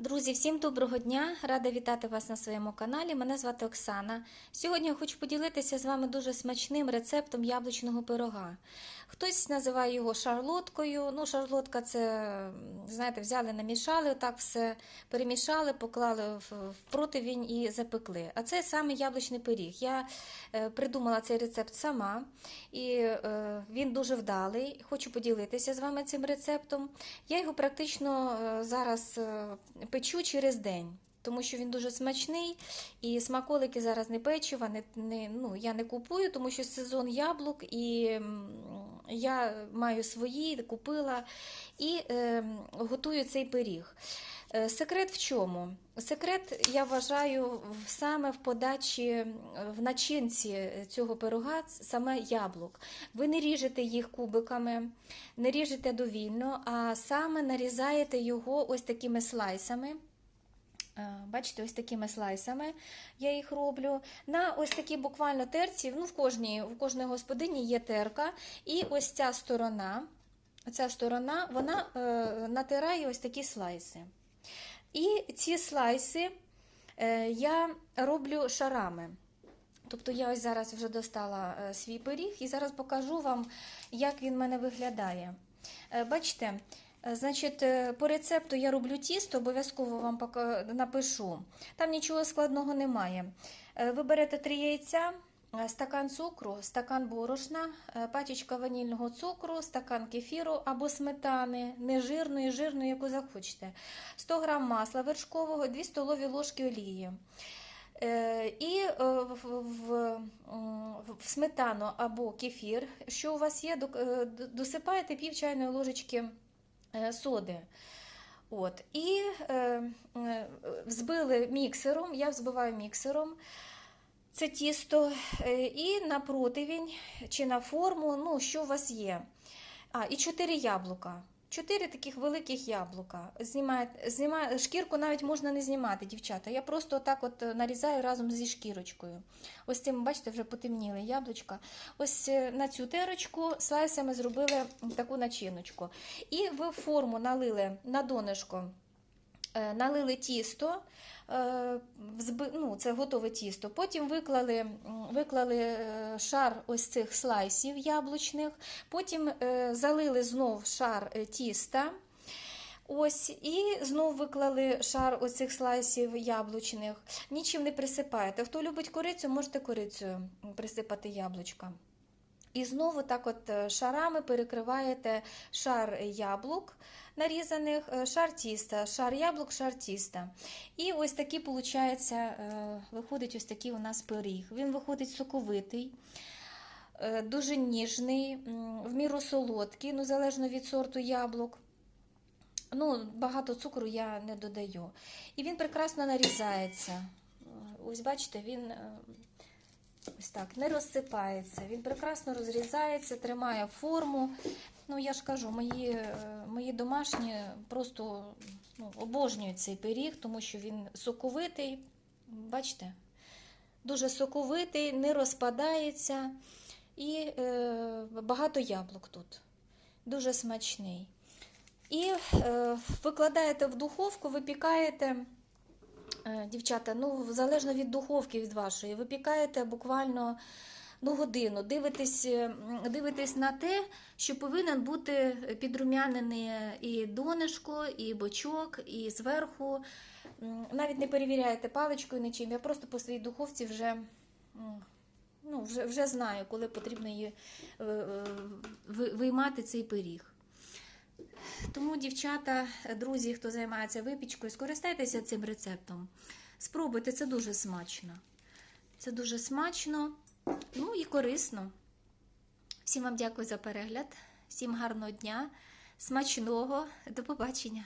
Друзі, всім доброго дня! Рада вітати вас на своєму каналі. Мене звати Оксана. Сьогодні я хочу поділитися з вами дуже смачним рецептом яблучного пирога. Хтось називає його шарлоткою. Ну, шарлотка це, знаєте, взяли, намішали, так все перемішали, поклали в противінь і запекли. А це саме яблучний пиріг. Я е, придумала цей рецепт сама, і е, він дуже вдалий. Хочу поділитися з вами цим рецептом. Я його практично е, зараз печу через день. Тому що він дуже смачний, і смаколики зараз не печива, не, не, ну, я не купую, тому що сезон яблук, і я маю свої, купила і е, готую цей пиріг. Е, Секрет в чому? Секрет, я вважаю, саме в подачі, в начинці цього пирога, саме яблук. Ви не ріжете їх кубиками, не ріжете довільно, а саме нарізаєте його ось такими слайсами. Е, Бачите, ось такими слайсами я їх роблю. На ось такі буквально терці, ну в кожній, в кожній господині є терка, і ось ця сторона, ця сторона вона е, натирає ось такі слайси. І ці слайси е, я роблю шарами. Тобто я ось зараз вже достала е, свій пиріг і зараз покажу вам, як він в мене виглядає. Е, Бачите, значить, е, по рецепту я роблю тісто, обов'язково вам напишу. Там нічого складного немає. Е, Ви берете три яйця, е, стакан цукру, стакан борошна, е, пачечка ванільного цукру, стакан кефіру або сметани, нежирної, жирної, яку захочете, 100 г масла вершкового, 2 столові ложки олії. Е, І е, в, в, в сметану або кефір, що у вас є, е, досипаєте пів чайної ложечки е, соди. От. І е, е, взбили міксером, я взбиваю міксером це тісто, е, і на противінь чи на форму, ну, що у вас є. А, і 4 яблука. Чотири таких великих яблука. Знімаєте, знімає, шкірку навіть можна не знімати, дівчата. Я просто так от е, нарізаю разом зі шкірочкою. Ось цим, бачите, вже потемніли яблучка. Ось е, на цю терочку слайсами зробили таку начиночку. І в форму налили на донышко, налили тісто, е, ну, це готове тісто. Потім виклали, виклали е, шар ось цих слайсів яблучних, потім е, залили знов шар е, тіста. Ось, і знов виклали шар оцих слайсів яблучних. Нічим не присипаєте. Хто любить корицю, можете корицею присипати яблучка. І знову так от е, шарами перекриваєте шар яблук нарізаних, е, шар тіста, шар яблук, шар тіста. І ось такий, виходить, виходить ось такий у нас пиріг. Він виходить соковитий, е, дуже ніжний, в міру солодкий, ну, залежно від сорту яблук. Ну, багато цукру я не додаю. І він прекрасно нарізається. Е, Ось бачите, він е, ось так не розсипається. Він прекрасно розрізається, тримає форму. Ну, я ж кажу, мої, е, мої домашні просто ну, обожнюють цей пиріг, тому що він соковитий. Бачите? Дуже соковитий, не розпадається. І е, багато яблук тут. Дуже смачний. І е, викладаєте в духовку, випікаєте, дівчата, ну, залежно від духовки від вашої, випікаєте буквально ну, годину. Дивитесь, е, дивитесь на те, що повинен бути підрум'янений і донишко, і бочок, і зверху. Навіть не перевіряєте паличкою нічим. Я просто по своїй духовці вже. Ну, вже, вже знаю, коли потрібно її е, е, ви- виймати цей пиріг. Тому, дівчата, друзі, хто займається випічкою, скористайтеся цим рецептом. Спробуйте, це дуже смачно. Це дуже смачно, ну і корисно. Всім вам дякую за перегляд, всім гарного дня, смачного, до побачення!